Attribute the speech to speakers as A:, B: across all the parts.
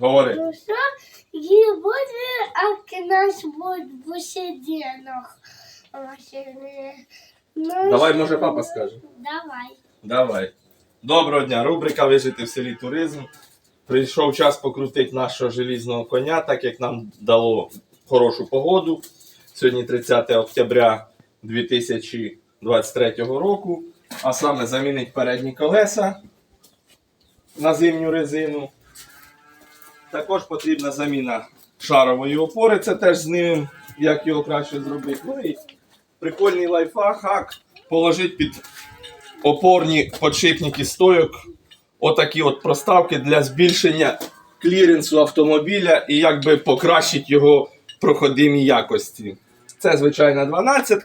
A: Говори.
B: Ну що, її буде, а кінець буде в усідінах. Ну,
A: Давай, може, папа скаже.
B: Давай.
A: Давай. Доброго дня. Рубрика Вижити в селі туризм. Прийшов час покрутити нашого желізного коня, так як нам дало хорошу погоду. Сьогодні 30 октября 2023 року. А саме замінить передні колеса на зимню резину. Також потрібна заміна шарової опори. Це теж з ним, як його краще зробити. Ну і прикольний лайфхак, хак положити під опорні подшипники стойок, отакі от проставки для збільшення кліренсу автомобіля і якби покращити його проходимі якості. Це звичайна 12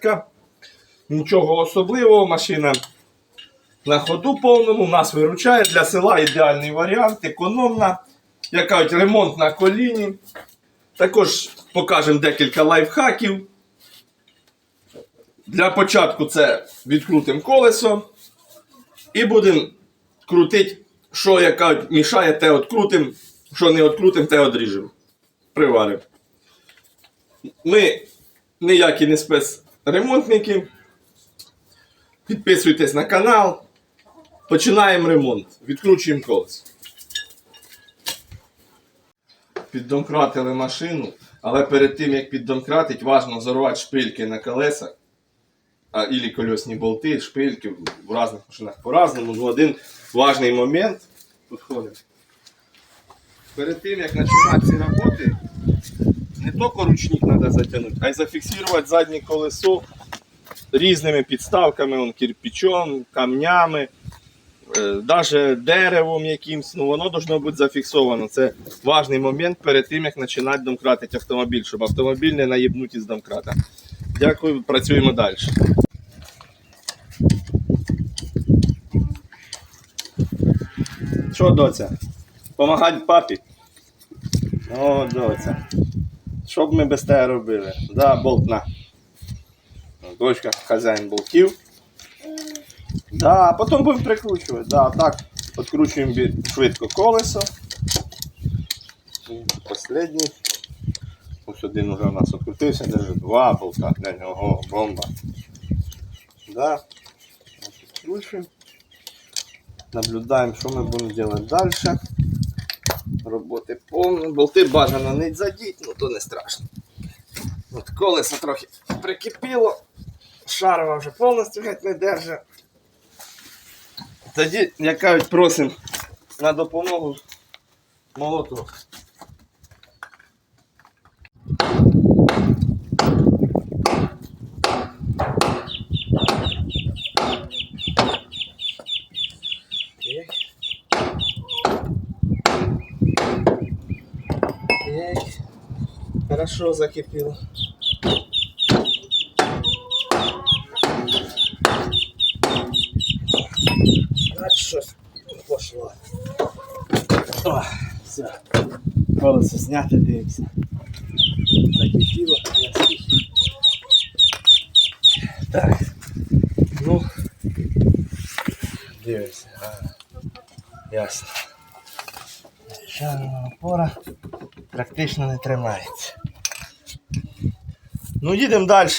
A: Нічого особливого, машина на ходу повному, нас виручає. Для села ідеальний варіант, економна, як кажуть, ремонт на коліні. Також покажемо декілька лайфхаків. Для початку це відкрутимо колесо. І будемо крутити, що яка мішає, те открутим, що не открутим, те одріжемо. Приваримо. Ми ніякі не спецремонтники. Підписуйтесь на канал. Починаємо ремонт. Відкручуємо колесо. Піддомкратили машину, але перед тим як піддомкратити, важливо зарвати шпильки на колесах а, или колесні болти, шпильки в різних машинах по-разному. Ну, один важний момент. Тут. Перед тим, як починати ці роботи, не тільки ручник треба затягнути, а й зафіксувати заднє колесо різними підставками, он, кирпичом, камнями, навіть деревом якимсь, ну воно должно бути зафіксовано. Це важний момент перед тим, як починати домкратити автомобіль, щоб автомобіль не наїбнути з домкрата. Дякую, працюємо далі. Що, доця? Помагати папі? О, доця. Що б ми без тебе робили? Да, болт на. Дочка хазяїн болтів. Да, потім будемо прикручувати. Да, так, відкручуємо швидко колесо. І Последній. Ось один уже у нас відкрутився, даже два болта для нього, бомба. Да. Відкручуємо. Наблюдаємо, що ми будемо робити далі. Роботи повно. Болти бажано не задіть, ну то не страшно. От колесо трохи прикипіло. Шарова вже повністю геть не держить. Тоді, як кажуть, просимо на допомогу. Окей. Хорошо закипело. Значит, щось пошло. О, все. Колесо зняти, дивимося. Закипіло, я скільки. Так. Ну. Дивимося. Ясно. Шарова опора практично не тримається. Ну, їдемо далі.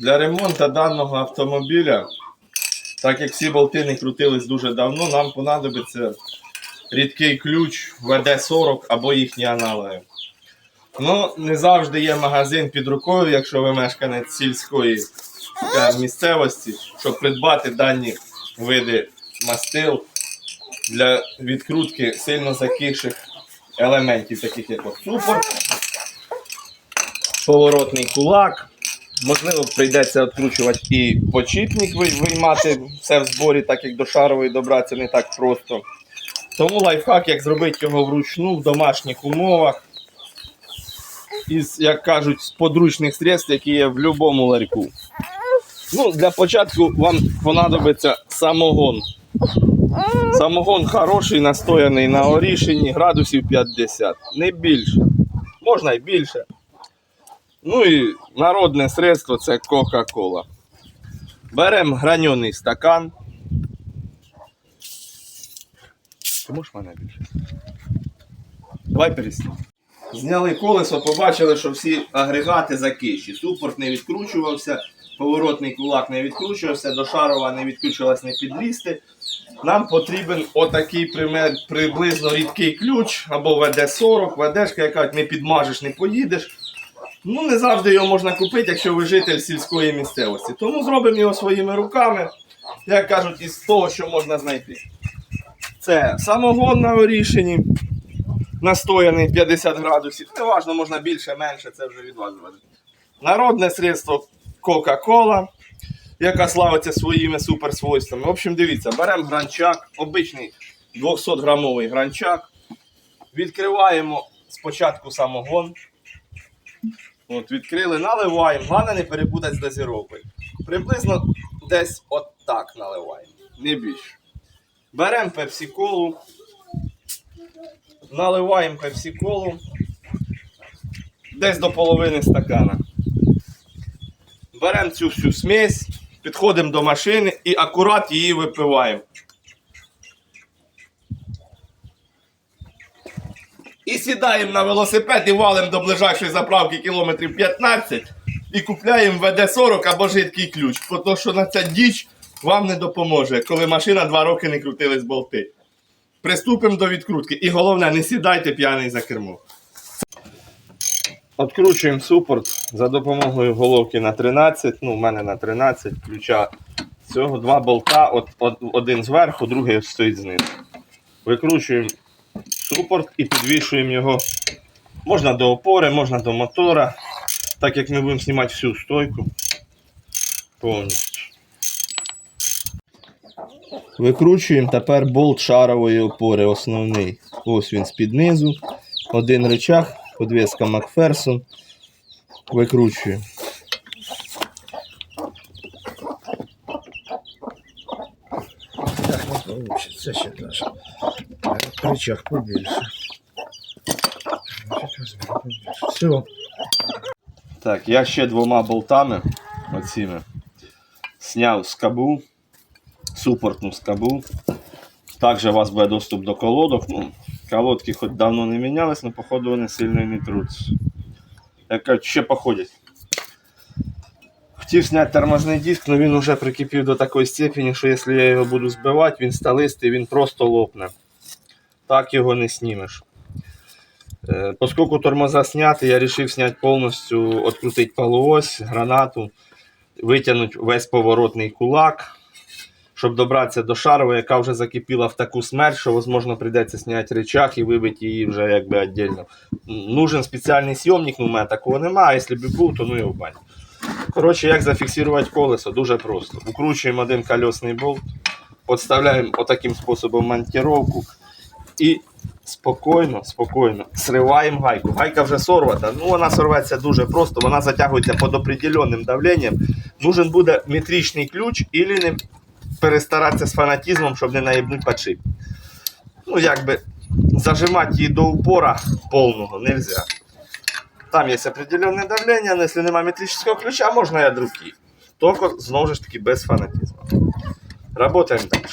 A: Для ремонту даного автомобіля, так як всі болти не крутились дуже давно, нам понадобиться рідкий ключ ВД-40 або їхні аналоги. Ну, не завжди є магазин під рукою, якщо ви мешканець сільської е, місцевості, щоб придбати дані види мастил для відкрутки сильно закисших елементів, таких як от супор, поворотний кулак. Можливо, прийдеться відкручувати і почіпник виймати все в зборі, так як до шарової добратися не так просто. Тому лайфхак, як зробити його вручну в домашніх умовах, із, як кажуть, з подручних средств, які є в будь-якому ларьку. Ну, для початку вам понадобиться самогон. Самогон хороший, настояний на орішині, градусів 50, не більше. Можна і більше. Ну і народне средство це Кока-Кола. Беремо граньоний стакан. Ти можеш мене більше? Давай перестань. Зняли колесо, побачили, що всі агрегати закищі. Супорт не відкручувався, поворотний кулак не відкручувався, до шарова не відкручувалась не підлізти. Нам потрібен отакий приблизно рідкий ключ або ВД-40, ВДшка, яка не підмажеш, не поїдеш. Ну, не завжди його можна купити, якщо ви житель сільської місцевості. Тому зробимо його своїми руками, як кажуть, із того, що можна знайти. Це самогон на орішині, настояний 50 градусів. Неважно, можна більше, менше, це вже від вас залежить. Народне средство Кока-Кола, яка славиться своїми суперсвойствами. В общем, дивіться, беремо гранчак, обичний 200-грамовий гранчак. Відкриваємо спочатку самогон. От, відкрили, наливаємо. Головне не перепутати з дозіровкою. Приблизно десь от так наливаємо. Не більше. Беремо пепсі-колу. Наливаємо пепсі-колу. Десь до половини стакана. Беремо цю всю смесь, підходимо до машини і акурат її випиваємо. І сідаємо на велосипед і валимо до ближайшої заправки кілометрів 15 і купляємо ВД-40 або жидкий ключ. Тому що на ця діч вам не допоможе, коли машина два роки не крутились болти. Приступимо до відкрутки. І головне, не сідайте п'яний за кермо. Откручуємо супорт за допомогою головки на 13. Ну, у мене на 13 ключа. Цього два болта, от, от, один зверху, другий стоїть знизу. Викручуємо супорт і підвішуємо його. Можна до опори, можна до мотора. Так як ми будемо знімати всю стойку. Повністю. Викручуємо тепер болт шарової опори, основний. Ось він з-під низу. Один рычаг, подвеска Макферсон. Викручуємо.
C: Так не получится, ще даже. Рычаг побільше. Все.
A: Так, я ще двома болтами оціми зняв скобу, супортну скобу. Також у вас буде доступ до колодок. Ну, колодки хоч давно не мінялись, але походу вони сильно і не труться. Яка ще походять. Хотів зняти тормозний диск, але він вже прикипів до такої степені, що якщо я його буду збивати, він сталистий, він просто лопне. Так його не знімеш. Е, Поскольку тормоза сняты, я решил снять полностью, открутить полуось, гранату, витягнути весь поворотний кулак, щоб добратися до шарової, яка вже закипіла в таку смерть, що, можливо, прийдеться зняти рычаг і вибити її вже якби віддільно. Нужен спеціальний зйомник, ну, у мене такого немає, а якщо б був, то ну його в баню. Коротше, як зафіксувати колесо? Дуже просто. Укручуємо один колесний болт, підставляємо отаким способом монтировку і спокійно, спокійно сриваємо гайку. Гайка вже сорвата. Ну вона сорветься дуже просто, вона затягується під определенним давленням. Нужен буде метричний ключ і не перестаратися з фанатизмом, щоб не наїбнути подшипник. Ну, якби зажимати її до упора повного нельзя. Там є определенне давлення, але якщо немає метричного ключа, можна і від руки. Тільки знову ж таки без фанатизму. Работаємо далі.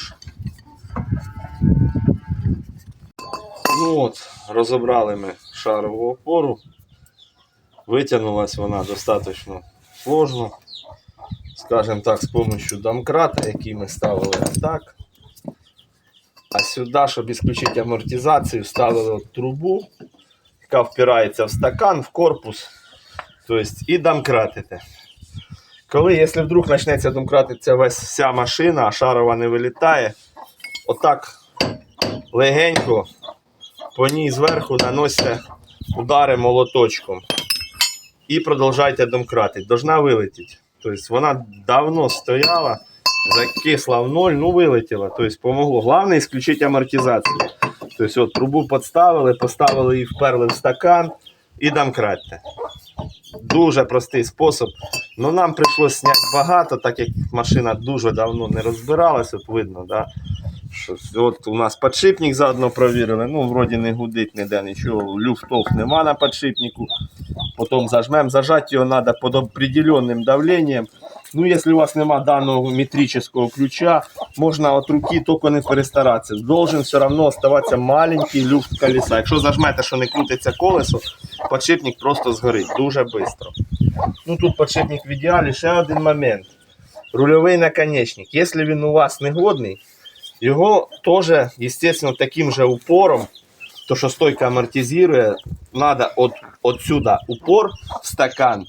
A: Ну от, розібрали ми шарову опору. Витягнулась вона достатньо сложно. Скажімо так, з допомогою домкрата, який ми ставили так. А сюди, щоб ісключити амортизацію, ставили трубу, яка впирається в стакан, в корпус. Тобто і домкратите. Коли, якщо вдруг почнеться домкратитися весь вся машина, а шарова не вилітає, отак легенько по ній зверху наносите удари молоточком і продовжайте домкратити. Должна вилетіти. Тобто вона давно стояла, закисла в ноль, ну вилетіла. Тобто помогло. Головне ісключити амортизацію. Тобто от трубу підставили, поставили її, вперли в стакан і домкратьте. Дуже простий спосіб. Ну нам прийшлося зняти багато, так як машина дуже давно не розбиралася, от видно, да? Що от у нас подшипник заодно провірили. Ну, вроді не гудить ніде нічого, люфтов нема на подшипнику. Потім зажмемо, зажати його треба під определенним давленням. Ну, якщо у вас нема даного метричного ключа, можна от руки тільки не перестаратися. Должен все одно оставатися маленький люфт колеса. Якщо зажмете, що не крутиться колесо, подшипник просто згорить дуже швидко. Ну тут подшипник в ідеалі. Ще один момент. Рульовий наконечник. Якщо він у вас негодний, його теж, естественно, таким же упором, то що стойка амортизує, надо от, отсюда упор в стакан,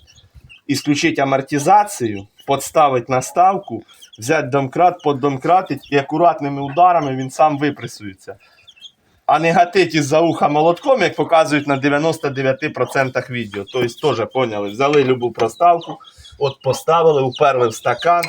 A: исключить амортизацію, подставить наставку, взяти домкрат, поддомкратить і акуратними ударами він сам випресується. А не гатить із-за уха молотком, як показують на 99% відео. Тобто теж поняли, взяли любу проставку, от поставили, уперли в стакан,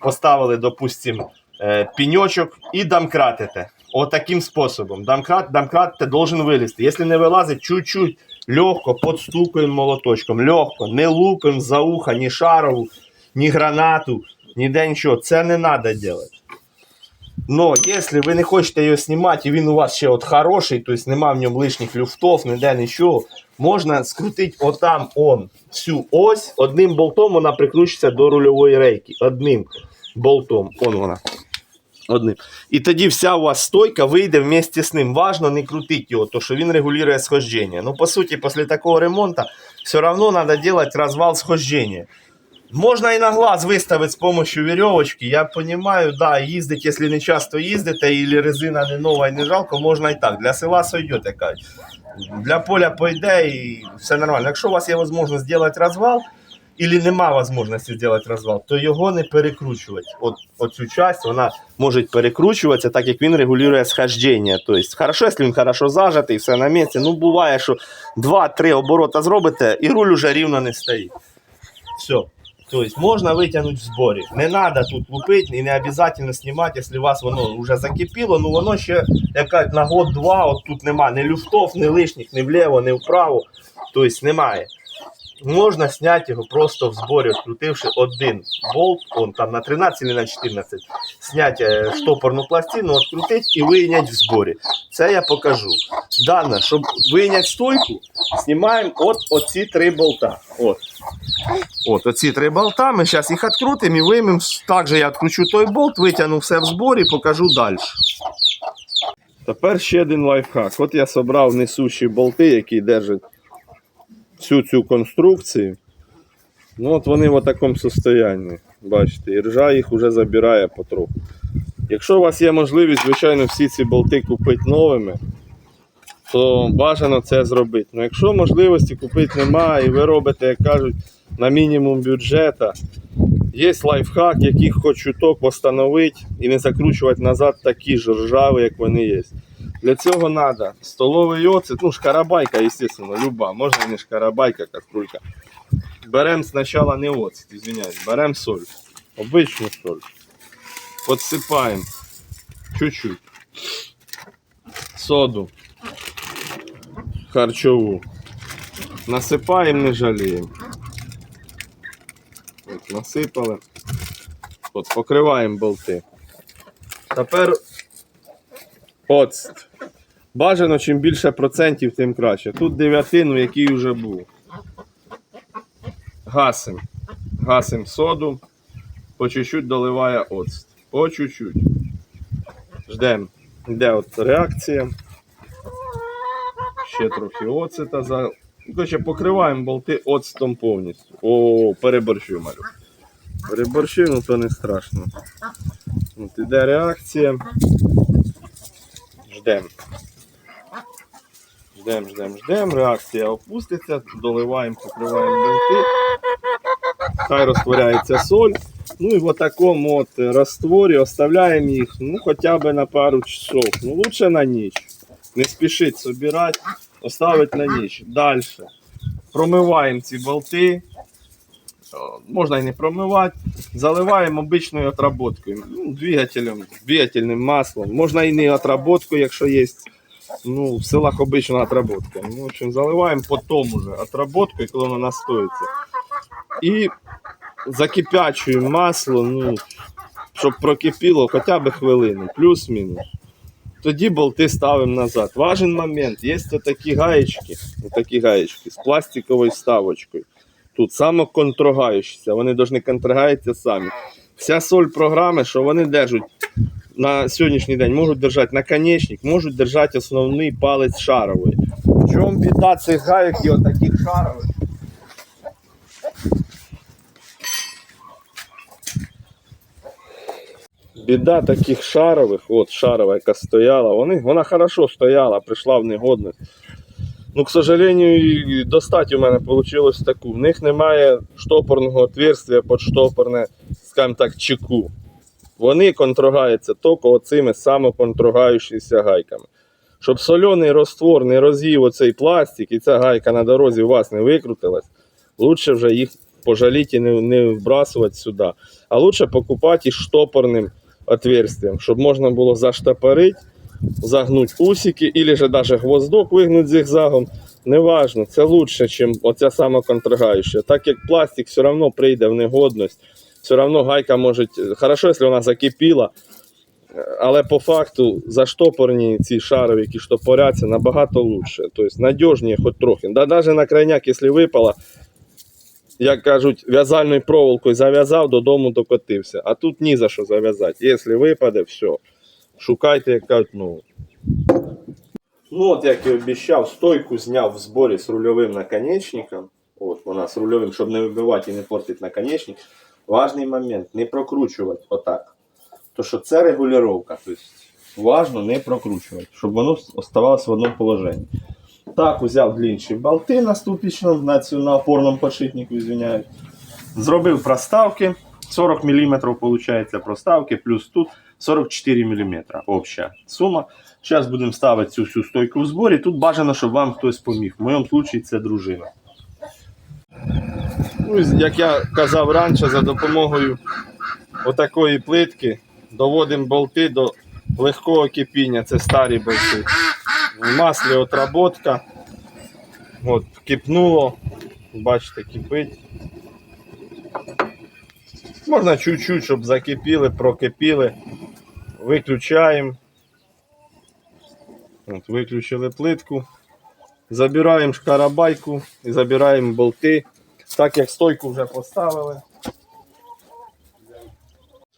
A: поставили, допустим, е, пеньочок і домкратите. Таким способом. Домкрат, домкрат ти должен вилізти. Якщо не вилазить, чуть-чуть легко подстукаємо молоточком. Легко, не лупимо за ухо, ні шарову, ні гранату, ніде нічого. Це не треба робити. Но если ви не хочете його знімати, і він у вас ще от хороший, то есть нема в ньому лишніх люфтов, ніде нічого, можна скрутити отам он всю ось, одним болтом вона прикручується до рульової рейки. Одним болтом. Он вона. Одним. І тоді вся у вас стойка вийде вместе з ним. Важно не крутити його, то що він регулює схождення. Ну, по суті, після такого ремонту все одно треба робити розвал схождення. Можно и на глаз выставить с помощью веревочки. Я понимаю, да, ездить, если не часто ездите, или резина не новая, не жалко, можно и так. Для села сойдет якась. Для поля пойде і все нормально. Якщо у вас є можливість зробити розвал, или нема можливості зробити розвал, то його не перекручувати. От, оцю часть вона може перекручуватися, так як він регулює схождення. Тобто, хорошо, якщо він хорошо зажатий, все на місці. Ну, буває, що 2-3 оборота зробите, і руль уже рівно не стоїть. Все. Тобто можна витягнути в зборі. Не треба тут лупити і не обов'язково знімати, якщо у вас воно вже закипіло, ну воно ще яка на год-два, от тут нема ні люфтов, ні лишніх, ні вліво, ні вправо. Тобто немає. Можна зняти його просто в зборі, відкрутивши один болт, он там на 13 чи на 14, зняти е, штопорну пластину, відкрутити і вийняти в зборі. Це я покажу. Дане, щоб вийняти стойку, знімаємо от оці три болта. От. От, оці три болта, ми зараз їх відкрутимо і виймемо. Так же я відкручу той болт, витягну все в зборі покажу далі. Тепер ще один лайфхак. От я зібрав несущі болти, які держать всю цю конструкцію. Ну от вони в такому стані. Бачите, і ржа їх вже забирає потроху. Якщо у вас є можливість, звичайно, всі ці болти купити новими, то бажано це зробити. Ну, якщо можливості купити немає, і ви робите, як кажуть, на мінімум бюджету, є лайфхак, який хоч чуток встановити і не закручувати назад такі ж ржаві, як вони є. Для цього треба столовий оцет, ну шкарабайка, звісно, люба, можна не шкарабайка, каструлька. Беремо спочатку не оцет, извиняюсь, беремо соль, обичну соль. Подсипаємо чуть-чуть. Соду харчову. Насипаємо, не жаліємо. От, насипали. От, покриваємо болти. Тепер оцет. Бажано, чим більше процентів, тим краще. Тут дев'ятину, який вже був. Гасим. Гасим соду. По чуть-чуть доливає оцет. По чуть-чуть. Ждемо. Йде от реакція. Ще трохи оцета. За... Короче, покриваємо болти оцтом повністю. О, переборщив малю. Переборщив, ну то не страшно. От іде реакція. Ждемо. Ждемо, ждемо, ждемо. Реакція опуститься, доливаємо, покриваємо болти. Хай розтворяється соль. Ну і в такому от растворі оставляємо їх ну, хоча б на пару часов. Ну, лучше на ніч. Не спішіть собирати, оставити на ніч. Далі. Промиваємо ці болти. Можна і не промивати. Заливаємо обичною отработкою. Ну, двигателем, двигательним маслом. Можна і не отработку, якщо є. Ну, в селах обична отработка. Ну, в общем, заливаємо потім уже отработкою, коли воно настоїться. І закипячуємо масло, ну, щоб прокипіло хоча б хвилину, плюс-мінус. Тоді болти ставимо назад. Важен момент, є такі гаєчки, такі гаєчки з пластиковою вставочкою. Тут самоконтрогаючіся, вони повинні контрогаються самі. Вся соль програми, що вони держать на сьогоднішній день, можуть держати наконечник, можуть держати основний палець шаровий. В чому біда цих гайок і отаких шарових? Біда таких шарових, от шарова, яка стояла, вони, вона хорошо стояла, прийшла в негодність. Ну, к сожалению, достать у мене вийшло таку. В них немає штопорного отверстия під штопорне, скажімо так, чеку. Вони контрогаються тільки оцими самоконтрогаючимися гайками. Щоб сольоний роствор не роз'їв оцей пластик і ця гайка на дорозі у вас не викрутилась, лучше вже їх пожаліти і не, не вбрасувати сюди. А лучше покупати із штопорним отверстием, щоб можна було заштопорити, загнути усики, або же даже гвоздок вигнути зигзагом. Неважно, це лучше, ніж оця самоконтрогаюча. Так як пластик все одно прийде в негодність, все одно гайка може. Хорошо, якщо вона закипіла, але по факту заштопорні ці шарові, які штопоряться, набагато лучше. Тобто надіжніше хоч трохи. Да, навіть на крайняк, якщо випала, як кажуть, в'язальною проволокою зав'язав, додому докотився. А тут ні за що зав'язати. Якщо випаде, все. Шукайте, як кажуть, ну. Ну, от як і обіцяв, стойку зняв в зборі з рульовим наконечником. От вона з рульовим, щоб не вибивати і не портити наконечник. Важний момент, не прокручувати отак. То що це регулювання. Тобто важно не прокручувати, щоб воно оставалося в одному положенні. Так, взяв длінші болти на ступічному, на, опорному подшипнику, извиняюсь. Зробив проставки. 40 мм виходить проставки, плюс тут 44 мм обща сума. Зараз будемо ставити цю всю стойку в зборі. Тут бажано, щоб вам хтось поміг. В моєму випадку це дружина. Ну, як я казав раніше, за допомогою отакої плитки доводимо болти до легкого кипіння. Це старі болти. В маслі отработка. От, кипнуло. Бачите, кипить. Можна чуть-чуть, щоб закипіли, прокипіли. Виключаємо. От, виключили плитку. Забираємо шкарабайку і забираємо болти. Так як стойку вже поставили.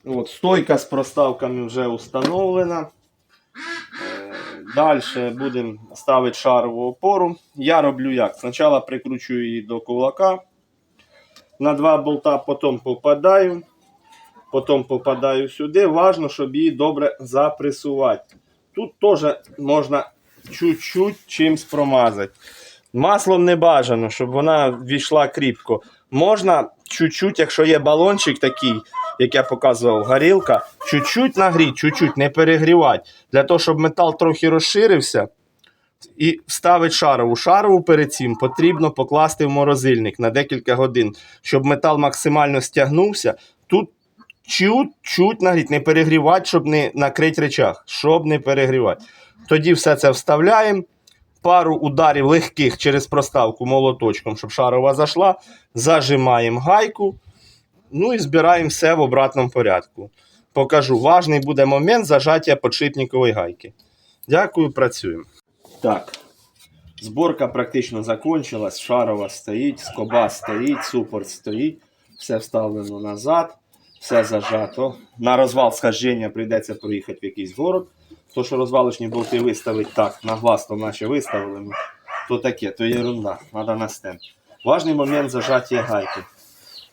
A: От, стойка з проставками вже установлена. Далі будемо ставити шарову опору. Я роблю як? Спочатку прикручую її до кулака. На два болта, потім попадаю. Потім попадаю сюди. Важно, щоб її добре запресувати. Тут теж можна чуть-чуть чимось промазати. Маслом не бажано, щоб вона війшла кріпко. Можна чуть-чуть, якщо є балончик такий, як я показував, горілка, чуть-чуть нагріти, чуть-чуть не перегрівати. Для того, щоб метал трохи розширився. І вставити шарову. Шарову перед цим потрібно покласти в морозильник на декілька годин, щоб метал максимально стягнувся. Тут чуть-чуть нагріти, не перегрівати, щоб не накрити речах, щоб не перегрівати. Тоді все це вставляємо. Пару ударів легких через проставку молоточком, щоб шарова зайшла. Зажимаємо гайку. Ну і збираємо все в обратному порядку. Покажу, важний буде момент зажаття подшипникової гайки. Дякую, працюємо. Так, зборка практично закончилась. Шарова стоїть, скоба стоїть, супорт стоїть, все вставлено назад, все зажато. На розвал схождення прийдеться проїхати в якийсь город. То, що розвалочні болти виставить так, на глаз, то наче виставили, то таке, то ерунда, треба на стенд. Важний момент зажаття гайки.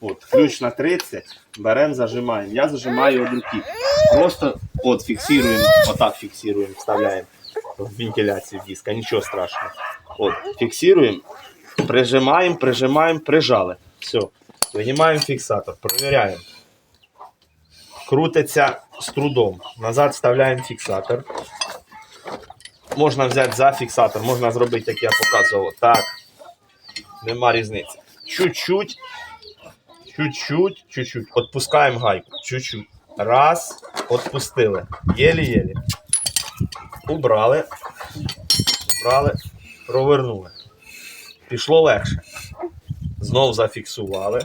A: От, ключ на 30, беремо, зажимаємо. Я зажимаю від руки. Просто от фіксуємо, отак фіксуємо, вставляємо в вентиляцію диска, нічого страшного. От, фіксуємо, прижимаємо, прижимаємо, прижали. Все. Винімаємо фіксатор, перевіряємо. Крутиться з трудом. Назад вставляємо фіксатор. Можна взяти за фіксатор, можна зробити, як я показував. Так. Нема різниці. Чуть-чуть. Чуть-чуть, чуть-чуть. Отпускаємо гайку. Чуть-чуть. Раз. Отпустили. Єлі-єлі. Убрали. Убрали. Провернули. Пішло легше. Знов зафіксували.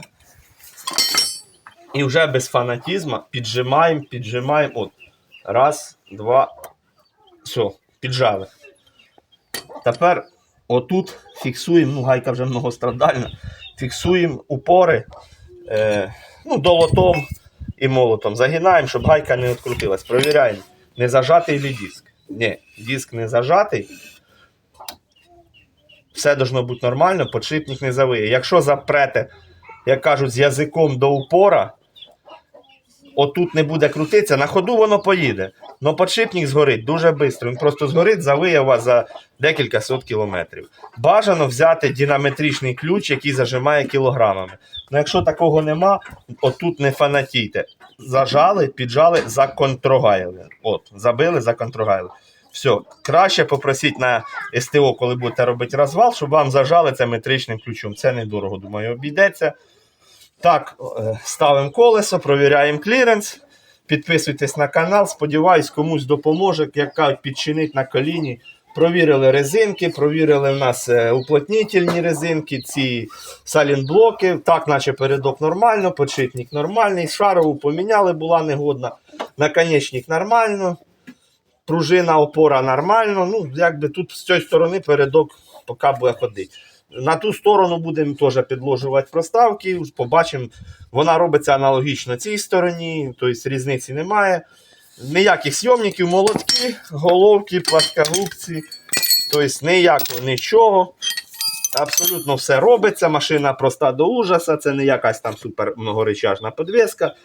A: І вже без фанатізму піджимаємо, піджимаємо. От. Раз, два. Все, піджали. Тепер отут фіксуємо, ну гайка вже многострадальна. фіксуємо упори е, ну, долотом і молотом. Загинаємо, щоб гайка не відкрутилась. Провіряємо, не зажатий ли диск. Ні, диск не зажатий. Все должно бути нормально, подшипник не завиє. Якщо запрете, як кажуть, з язиком до упора, отут не буде крутитися, на ходу воно поїде. Но подшипник згорить дуже швидко. Він просто згорить, завиє вас за декілька сот кілометрів. Бажано взяти дінаметричний ключ, який зажимає кілограмами. Ну, якщо такого нема, отут не фанатійте. Зажали, піджали, законтрогаяли. От, забили, законтрогаяли. Все, краще попросіть на СТО, коли будете робити розвал, щоб вам зажали це метричним ключом. Це недорого, думаю, обійдеться. Так, е, ставимо колесо, провіряємо кліренс. Підписуйтесь на канал. Сподіваюсь, комусь допоможе, як кажуть, підчинить на коліні. Провірили резинки, провірили в нас е, уплотнітельні резинки, ці салінблоки. Так, наче передок нормально, подшипник нормальний, шарову поміняли, була негодна. Наконечник нормально, пружина опора нормально. Ну, якби тут з цієї сторони передок поки буде ходити. На ту сторону будемо теж підложувати проставки. Побачимо, вона робиться аналогічно цій стороні, тобто різниці немає. Ніяких сйомників, молотки, головки, пласкогубці. Тобто ніякого нічого. Абсолютно все робиться. Машина проста до ужаса. Це не якась там супер многоречажна подвеска.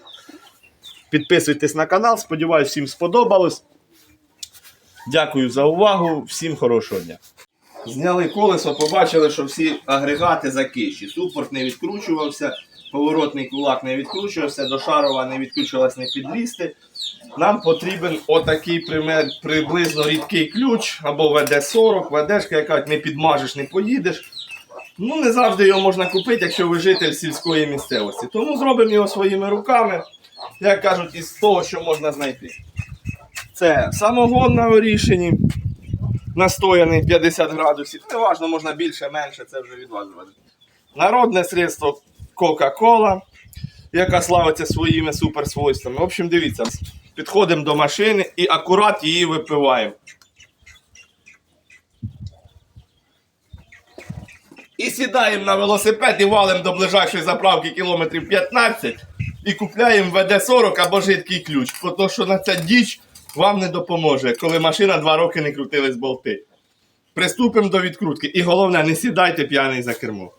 A: Підписуйтесь на канал. Сподіваюсь, всім сподобалось. Дякую за увагу. Всім хорошого дня. Зняли колесо, побачили, що всі агрегати закищі. Супорт не відкручувався, поворотний кулак не відкручувався, до шарова не відкручувалась не підлізти. Нам потрібен отакий приблизно рідкий ключ або ВД-40, ВДшка, яка не підмажеш, не поїдеш. Ну, не завжди його можна купити, якщо ви житель сільської місцевості. Тому зробимо його своїми руками, як кажуть, із того, що можна знайти. Це самогон на горішині настояний 50 градусів. Неважно, можна більше, менше, це вже від. Народне средство Кока-Кола, яка славиться своїми суперсвойствами. В общем, дивіться, підходимо до машини і акурат її випиваємо. І сідаємо на велосипед і валимо до ближайшої заправки кілометрів 15 і купляємо ВД-40 або жидкий ключ. Тому що на ця діч вам не допоможе, коли машина два роки не крутились болти. Приступимо до відкрутки. І головне, не сідайте п'яний за кермо.